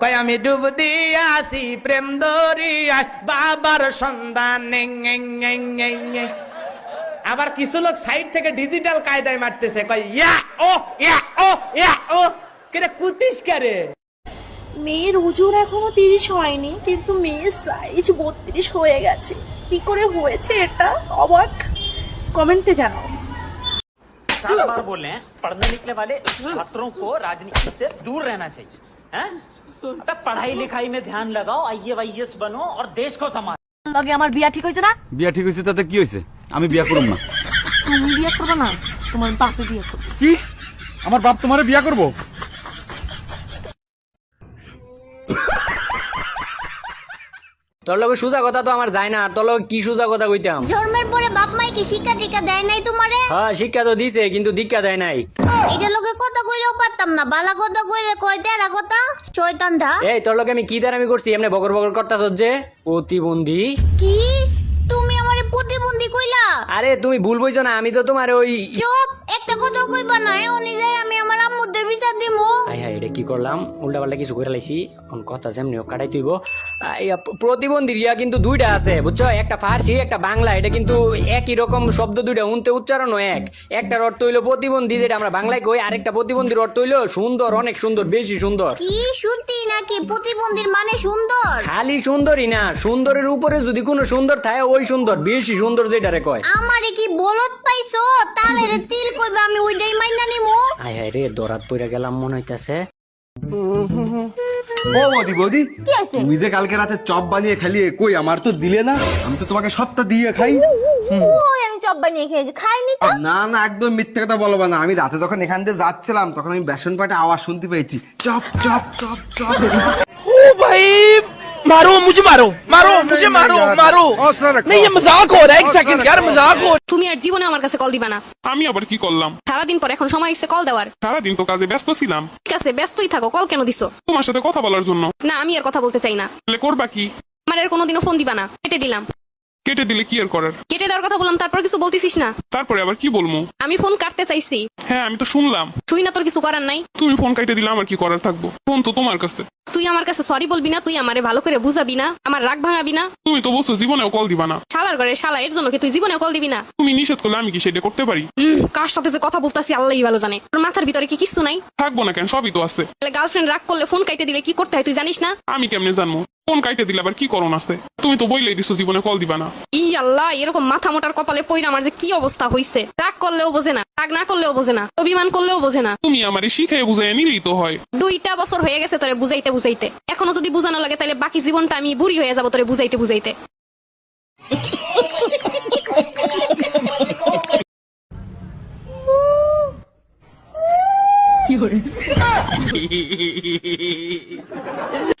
কয় আমি ডুব দিয়াছি প্রেম দরিয়ায় বাবার সন্ধান নেং, নেং, নেং, নেং, নেং। আবার কিছু লোক সাইড থেকে ডিজিটাল কায়দায় মারতেছে কয় ইয়া ও ইয়া ও ইয়া ও কেরে কুতিস কারে মেয়ের ওজন এখনো তিরিশ হয়নি কিন্তু মেয়ের সাইজ বত্রিশ হয়ে গেছে কি করে হয়েছে এটা অবাক কমেন্টে জানাও चार बार बोल रहे हैं पढ़ने निकले वाले छात्रों को राजनीति से दूर रहना चाहिए পড়াই লিখাই মে ধ্যান লাগাও আইয়ে আইএস বনো আর দেশ কো সমাজ লগে আমার বিয়া ঠিক হইছে না বিয়া ঠিক হইছে তাতে কি হইছে আমি বিয়া করব না তুমি বিয়া করবে না তোমার বাপে বিয়া করবে কি আমার বাপ তোমারে বিয়া করব তোর লগে সুজা কথা তো আমার যায় না তোর লগে কি সুজা কথা কইতাম? জন্মের পরে বাপ মাই কি শিক্ষা টিকা দেয় নাই তোমারে? হ্যাঁ শিক্ষা তো দিছে কিন্তু দীক্ষা দেয় নাই। এটা লোকে কথা কইলেও পারতাম না বালা কথা কইলে কথা? শয়তানটা। এই তোর লগে আমি কি করছি এমনি বকর বকর করতাছ যে? প্রতিবন্ধী। কি? তুমি আমারে প্রতিবন্ধী কইলা? আরে তুমি ভুল বইছো না আমি তো তোমার ওই চুপ একটা কথা কইবা না এ আমি আমার বিচার দিমু। হাই হাই এটা কি করলাম? উল্টা পাল্টা কিছু করে লাইছি। কথা যেমনি হোক কাটাই তুইব। প্রতিবন্ধী রিয়া কিন্তু দুইটা আছে বুঝছ? একটা ফার্সি একটা বাংলা। এটা কিন্তু একই রকম শব্দ দুইটা উনতে উচ্চারণও এক। একটার অর্থ হইল প্রতিবন্ধী যেটা আমরা বাংলায় কই আরেকটা প্রতিবন্ধীর অর্থ হইল সুন্দর অনেক সুন্দর বেশি সুন্দর। কি? সত্যি নাকি? প্রতিবন্ধীর মানে সুন্দর? খালি সুন্দরই না সুন্দরের উপরে যদি কোনো সুন্দর থাকে ওই সুন্দর বেশি সুন্দর যেটারে কয়। আমারে কি বলত পাইছো? তাহলে তিল কইবা আমি ওইটাই মাইনা নিমু। হাই হাই রে দরাত পইরা গেলাম মনে হইতাছে। ও বৌদি বৌদি তুমি যে কালকে রাতে চপ বানিয়ে খালিয়ে কই আমার তো দিলে না? আমি তো তোমাকে সপ্তাহ দিয়ে খাই। আমি চপ বানিয়ে খেয়েছি খাইনি তো? না না একদম মিথ্যে কথা বলব না। আমি রাতে যখন এখান দিয়ে যাচ্ছিলাম তখন আমি বেসন পাটে আওয়াজ শুনতে পেয়েছি। চপ চপ চপ চপ। मारो मुझे मारो मारो मुझे मारो मारो नहीं ये मजाक हो रहा है एक सेकंड यार मजाक हो তুমি আর জীবনে আমার কাছে কল দিবা না আমি আবার কি করলাম সারাদিন পর এখন সময় এসে কল দেওয়ার সারাদিন তো কাজে ব্যস্ত ছিলাম ঠিক আছে ব্যস্তই থাকো কল কেন দিছো তোমার সাথে কথা বলার জন্য না আমি আর কথা বলতে চাই না তাহলে করবা কি আমার আর কোনোদিনও ফোন দিবা না কেটে দিলাম কেটে দিলে কি আর করার কেটে দেওয়ার কথা বললাম তারপর কিছু বলতেছিস না তারপরে আবার কি বলবো আমি ফোন কাটতে চাইছি হ্যাঁ আমি তো শুনলাম তুই না তোর কিছু করার নাই তুমি ফোন কাইটে দিলে আমার কি করার থাকবো ফোন তো তোমার কাছে তুই আমার কাছে সরি বলবি না তুই আমারে ভালো করে বুঝাবি না আমার রাগ ভাঙাবি না। তুমি তো বলছো জীবনেও কল দিবা না। শালার ঘরে শালা এর জন্য কি তুই জীবনে কল দিবি না? তুমি নিষেধ করলে আমি কি সেটা করতে পারি? হুম কার সাথে যে কথা বলতাছি আল্লাহই ভালো জানে। তোর মাথার ভিতরে কি কিছু নাই? থাকব না কেন সবই তো আছে। তাহলে গার্লফ্রেন্ড রাগ করলে ফোন কাইতে দিলে কি করতে হয় তুই জানিস না? আমি কেমনে জানব? ফোন কাইটে দিলে আবার কি করণ আছে? তুমি তো বইলেই দিছো জীবনে কল দিবা না। ই আল্লাহ এরকম মাথা মোটার কপালে পইরা আমার যে কি অবস্থা হইছে। রাগ করলেও বোঝে না রাগ না করলেও বোঝে না অভিমান করলেও বোঝে না। তুমি আমারে শিখাই বুঝাই নিলেই তো হয়। দুইটা বছর হয়ে গেছে তোরে বুঝাইতে বুঝাইতে। এখনও যদি বুঝানো লাগে তাহলে বাকি জীবনটা আমি বুড়ি হয়ে যাব তোরে বুঝাইতে বুঝাইতে।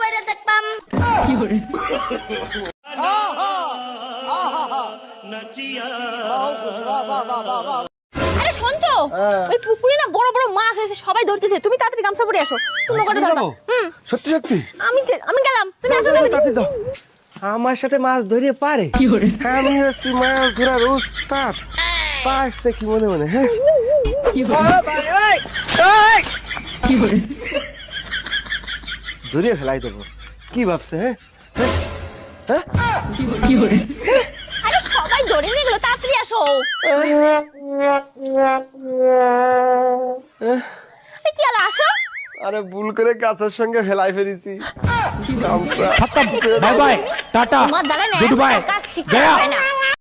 পরে দেখবাম আরে শুনছ? ওই পুকুরে না বড় বড় মাছ হয়েছে সবাই ধরতেছে তুমি তাড়াতাড়ি গামছা পরে আসো তুমি করে ধরবা। হুম। সত্যি সত্যি? আমি আমি গেলাম। তুমি আসো তাড়াতাড়ি। দাও। আমার সাথে মাছ ধরিয়ে পারে। আমি হচ্ছি মাছ ধরার উস্তাদ। পারছে কি মনে মনে হ্যাঁ? ধরিয়ে ফেলাই দেবো। কি ভাবছে হ্যাঁ? আরে সবাই ধরে নিয়ে গেলো তাড়াতাড়ি আসো। আরে কি হলো আসো। আরে ভুল করে গাছের সঙ্গে ফেলাই ফেলেছি। By bye tata. Good bye. Gaya হয়